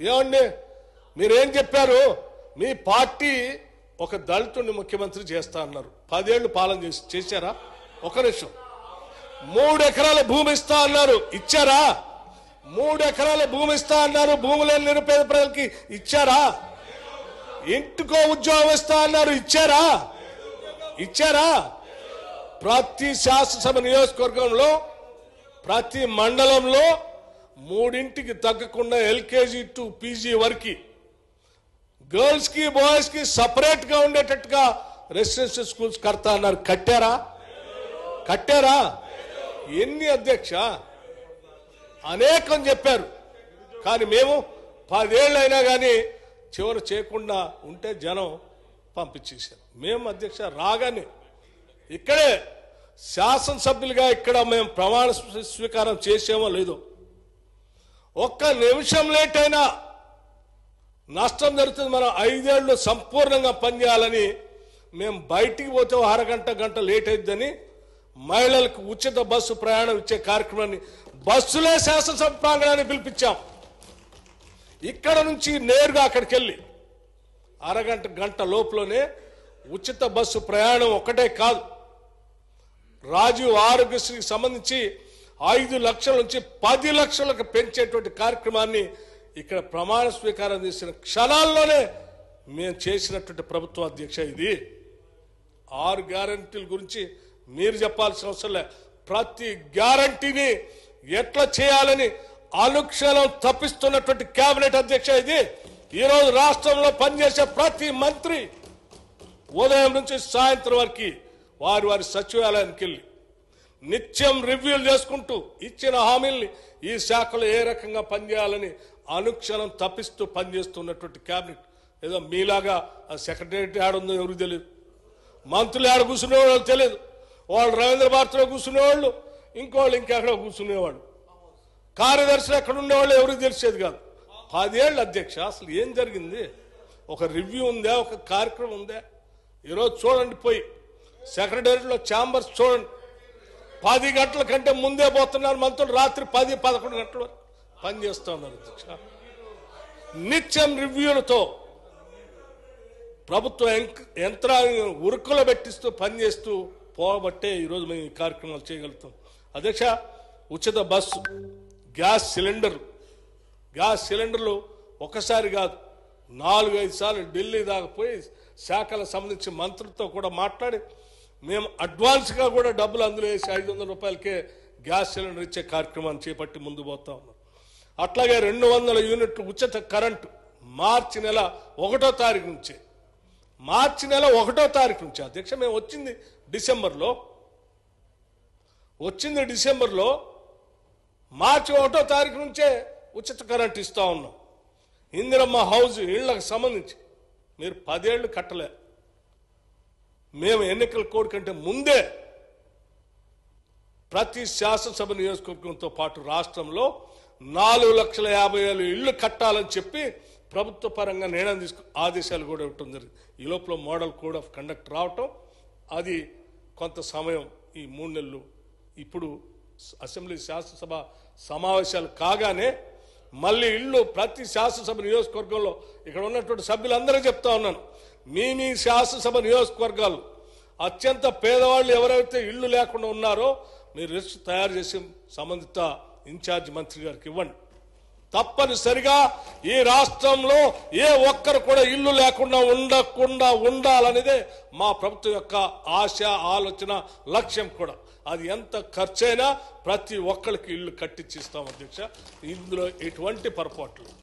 ఏమండి? మీరేం చెప్పారు? మీ పార్టీ ఒక దళితుడిని ముఖ్యమంత్రి చేస్తా అన్నారు. పదేళ్ళు పాలన చేసి చేశారా? ఒక నిమిషం. మూడు ఎకరాల భూమి ఇస్తా అన్నారు. ఇచ్చారా? మూడు ఎకరాల భూమి ఇస్తా అన్నారు. భూమి లేని నిరుపేద ప్రజలకి ఇచ్చారా? ఇంటికో ఉద్యోగం ఇస్తా అన్నారు. ఇచ్చారా? ఇచ్చారా? ప్రతి శాసనసభ నియోజకవర్గంలో ప్రతి మండలంలో మూడింటికి తగ్గకుండా ఎల్కేజీ టు పీజీ వరకు గర్ల్స్కి బాయ్స్కి సపరేట్గా ఉండేటట్టుగా రెసిడెన్షియల్ స్కూల్స్ కడతా అన్నారు. కట్టారా? కట్టారా? ఎన్ని అధ్యక్ష? అనేకం చెప్పారు. కానీ మేము పదేళ్ళు అయినా కానీ చివరి చేయకుండా ఉంటే జనం పంపించేశారు. మేము అధ్యక్ష రాగానే ఇక్కడే శాసనసభ్యులుగా ఇక్కడ మేము ప్రమాణ స్వీకారం చేసేమో లేదో ఒక్క నిమిషం లేట్ అయినా నష్టం జరుగుతుంది. మనం ఐదేళ్ళు సంపూర్ణంగా పనిచేయాలని మేము బయటికి పోతే అరగంట గంట లేట్ అయిద్దని మహిళలకు ఉచిత బస్సు ప్రయాణం ఇచ్చే కార్యక్రమాన్ని బస్సులే శాసనసభ ప్రాంగణాన్ని పిలిపించాం. ఇక్కడ నుంచి నేరుగా అక్కడికి వెళ్ళి అరగంట గంట లోపలనే ఉచిత బస్సు ప్రయాణం ఒకటే కాదు. రాజీవ్ ఆరోగ్యశ్రీకి సంబంధించి ఐదు లక్షల నుంచి పది లక్షలకు పెంచేటువంటి కార్యక్రమాన్ని ఇక్కడ ప్రమాణ స్వీకారం చేసిన క్షణాల్లోనే మేము చేసినటువంటి ప్రభుత్వ అధ్యక్ష ఇది. ఆరు గ్యారంటీల గురించి మీరు చెప్పాల్సిన అవసరం లే. ప్రతి గ్యారంటీని ఎట్లా చేయాలని అనుక్షణం తప్పిస్తున్నటువంటి కేబినెట్ అధ్యక్ష ఇది. ఈరోజు రాష్ట్రంలో పనిచేసే ప్రతి మంత్రి ఉదయం నుంచి సాయంత్రం వరకు వారి వారి సచివాలయానికి వెళ్ళి నిత్యం రివ్యూలు చేసుకుంటూ ఇచ్చిన హామీల్ని ఈ శాఖలో ఏ రకంగా పనిచేయాలని అనుక్షణం తప్పిస్తూ పనిచేస్తున్నటువంటి కేబినెట్ ఏదో మీలాగా ఆ సెక్రటరీ ఆడుందో ఎవరికి తెలియదు మంత్రులు ఆడ కూర్చునేవాళ్ళు తెలియదు వాళ్ళు రవీంద్ర భారతిలో కూర్చునేవాళ్ళు ఇంకోళ్ళు ఇంకెక్కడో కూర్చునేవాళ్ళు. కార్యదర్శులు ఎక్కడ ఉండేవాళ్ళు ఎవరికి తెలిసేది కాదు. పదేళ్ళు అధ్యక్ష అసలు ఏం జరిగింది? ఒక రివ్యూ ఉందా? ఒక కార్యక్రమం ఉందా? ఈరోజు చూడండి పోయి. సెక్రటరీలో ఛాంబర్స్ చూడండి. పది గంటల కంటే ముందే పోతున్నారు మంత్రులు. రాత్రి పది పదకొండు గంటల వరకు పని ఉన్నారు అధ్యక్ష. నిత్యం రివ్యూలతో ప్రభుత్వ యంక్- యంత్రాంగం ఉరుకులు పెట్టిస్తూ పనిచేస్తూ పోబట్టే ఈరోజు మేము ఈ కార్యక్రమాలు చేయగలుగుతాం. అధ్యక్ష ఉచిత బస్సు గ్యాస్ సిలిండర్ గ్యాస్ సిలిండర్లు ఒకసారి కాదు నాలుగైదు సార్లు ఢిల్లీ దాకా పోయి శాఖలకు సంబంధించి మంత్రులతో కూడా మాట్లాడి మేము అడ్వాన్స్గా కూడా డబ్బులు అందులో వేసి ఐదు వందల రూపాయలకే గ్యాస్ సిలిండర్ ఇచ్చే కార్యక్రమాన్ని చేపట్టి ముందు పోతా ఉన్నాం. అట్లాగే రెండు వందల యూనిట్లు ఉచిత కరెంటు మార్చి నెల ఒకటో తారీఖు నుంచే. మార్చి నెల ఒకటో తారీఖు నుంచి. అధ్యక్ష మేము వచ్చింది డిసెంబర్లో. వచ్చింది డిసెంబర్లో మార్చి ఒకటో తారీఖు నుంచే ఉచిత కరెంట్ ఇస్తూ ఉన్నాం. ఇందిరమ్మ హౌస్ ఇళ్ళకు సంబంధించి. మీరు పదేళ్ళు కట్టలే. మేము ఎన్నికల కోడ్ కంటే ముందే ప్రతి శాసనసభ నియోజకవర్గంతో పాటు రాష్ట్రంలో నాలుగు లక్షల యాభై వేలు ఇళ్ళు కట్టాలని చెప్పి ప్రభుత్వ పరంగా నిర్ణయం తీసుకు ఆదేశాలు కూడా ఇవ్వటం జరిగింది. ఈ లోపల మోడల్ కోడ్ ఆఫ్ కండక్ట్ రావటం అది కొంత సమయం ఈ మూడు నెలలు ఇప్పుడు అసెంబ్లీ శాసనసభ సమావేశాలు కాగానే మళ్ళీ ఇల్లు ప్రతి శాసనసభ నియోజకవర్గంలో ఇక్కడ ఉన్నటువంటి సభ్యులందరూ చెప్తా ఉన్నాను. మీ మీ శాసనసభ నియోజకవర్గాలు. అత్యంత పేదవాళ్ళు ఎవరైతే ఇల్లు లేకుండా ఉన్నారో మీరు లిస్ట్ తయారు చేసి సంబంధిత ఇన్ఛార్జ్ మంత్రి గారికి ఇవ్వండి. తప్పనిసరిగా ఈ రాష్ట్రంలో ఏ ఒక్కరు కూడా ఇల్లు లేకుండా ఉండకుండా ఉండాలనేదే మా ప్రభుత్వం యొక్క ఆశ ఆలోచన లక్ష్యం కూడా. అది ఎంత ఖర్చైనా ప్రతి ఒక్కరికి ఇల్లు కట్టించిస్తాం అధ్యక్ష. ఇందులో ఎటువంటి పొరపాట్లు